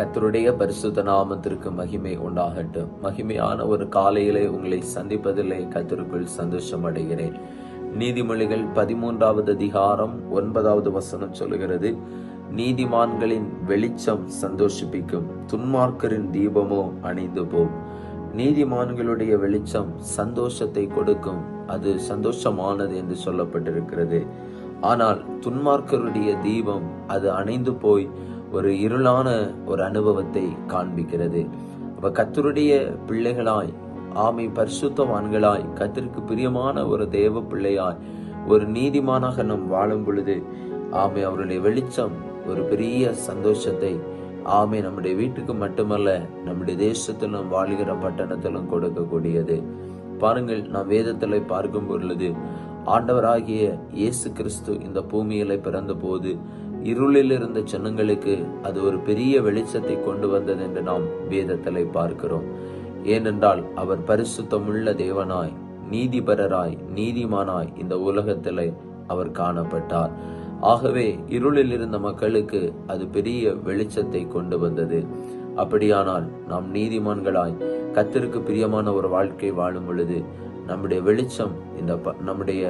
கத்தருடைய பரிசுத்த நாமத்திற்கு மகிமை உண்டாகட்டும். மகிமையான ஒரு காலையிலே உங்களை சந்திப்பதிலே கத்தருக்குள் சந்தோஷம் அடைகிறேன். நீதிமொழிகள் பதிமூன்றாவது அதிகாரம் ஒன்பதாவது வசனம் சொல்லுகிறது நீதிமான்களின் வெளிச்சம் சந்தோஷிப்பிக்கும் துன்மார்க்கரின் தீபமோ அணிந்து போம் நீதிமான்களுடைய வெளிச்சம் சந்தோஷத்தை கொடுக்கும் அது சந்தோஷமானது என்று சொல்லப்பட்டிருக்கிறது. ஆனால் துன்மார்க்கருடைய தீபம் அது அணைந்து போய் ஒரு இருளான ஒரு அனுபவத்தை காண்பிக்கிறது. அப்ப கத்தருடைய பிள்ளைகளாய் ஆமை பரிசுத்தவான்களாய் கத்திற்கு பிரியமான ஒரு தேவ பிள்ளையாய் ஒரு நீதிமானாக நாம் வாழும் பொழுது ஆமை அவருடைய வெளிச்சம் ஒரு பெரிய சந்தோஷத்தை ஆமை நம்முடைய வீட்டுக்கு மட்டுமல்ல நம்முடைய தேசத்திலும் வாழ்கிற பட்டணத்திலும் கொடுக்கக்கூடியது. பாருங்கள் நாம் வேதத்தில் பார்க்கும் பொழுது ஆண்டவராகிய இயேசு கிறிஸ்து இந்த பூமியில பிறந்த போது இருளில் இருந்த ஜனங்களுக்கு அது ஒரு பெரிய வெளிச்சத்தை கொண்டு வந்தது என்று நாம் வேதத்தில் பார்க்கிறோம். ஏனென்றால் அவர் பரிசுத்தமுள்ள தேவனாய் நீதிபரராய் நீதிமானாய் இந்த உலகத்தில் அவர் காணப்பட்டார். ஆகவே இருளில் இருந்த மக்களுக்கு அது பெரிய வெளிச்சத்தை கொண்டு வந்தது. அப்படியானால் நாம் நீதிமான்களாய் கத்திற்கு பிரியமான ஒரு வாழ்க்கை வாழும் பொழுது நம்முடைய வெளிச்சம் இந்த நம்முடைய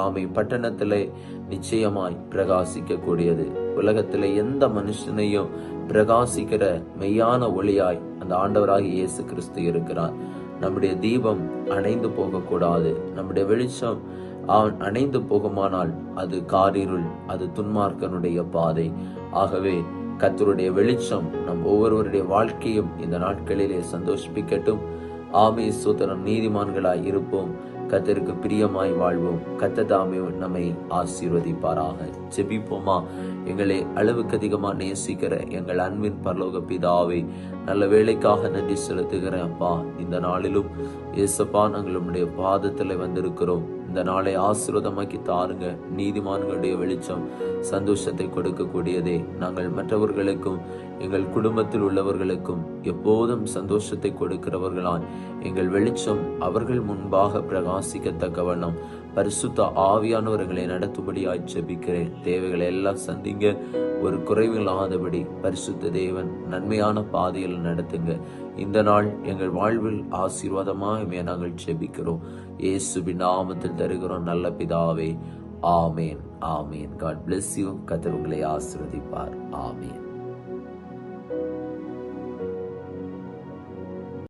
ஆமை பட்டணத்திலே நிச்சயமாய் பிரகாசிக்க கூடியது உலகத்திலே எந்த மனுஷனையும் பிரகாசிக்கிற மெய்யான ஒளியாய் அந்த ஆண்டவராக இயேசு கிறிஸ்து இருக்கிறார். நம்முடைய தீபம் அணைந்து போகக்கூடாது. நம்முடைய வெளிச்சம் அவன் அணைந்து போகுமானால் அது காரிருள் அது துன்மார்க்கனுடைய பாதை. ஆகவே கத்தருடைய வெளிச்சம் நம் ஒவ்வொருவருடைய வாழ்க்கையும் இந்த நாட்களிலே சந்தோஷிப்பிக்கட்டும். ஆமே சூத்திரம் நீதிமான்களாய் இருப்போம். கத்தருக்கு பிரியமாய் வாழ்வோம். கத்ததாமே நம்மை ஆசீர்வதிப்பாராக. ஜெபிப்போமா? எங்களை அளவுக்கு அதிகமாக நேசிக்கிற எங்கள் அன்பின் பரலோக பிதாவை நல்ல வேலைக்காக நன்றி செலுத்துகிறேன் அப்பா. இந்த நாளிலும் இயேசப்பா நாங்கள் உம்முடைய பாதத்தில் வந்திருக்கிறோம். இந்த நாளை ஆசிர்வாதமாக்கி தாருங்க. நீதிமான்களுடைய வெளிச்சம் சந்தோஷத்தை கொடுக்கக்கூடியதே. நாங்கள் மற்றவர்களுக்கும் எங்கள் குடும்பத்தில் உள்ளவர்களுக்கும் எப்போதும் சந்தோஷத்தை கொடுக்கிறவர்களான். எங்கள் வெளிச்சம் அவர்கள் முன்பாக பிரகாசிக்கத்தக்க வண்ணம். பரிசுத்த ஆவியானவர்களை நடத்தும்படியாய் ஜெபிக்கிறேன். தேவைகளை எல்லாம் சந்திங்க. ஒரு குறைவில்லாதபடி பரிசுத்த தேவன் நன்மையான பாதையில் நடத்துங்க. இந்த நாள் எங்கள் வாழ்வில் ஆசீர்வாதமாக நாங்கள் ஜெபிக்கிறோம். இயேசுவின் நாமத்தில் தருகிறோம் நல்ல பிதாவே. Amen amen. God bless you கத்தர் உங்களை ஆசிர்வதிப்பார். ஆமேன்.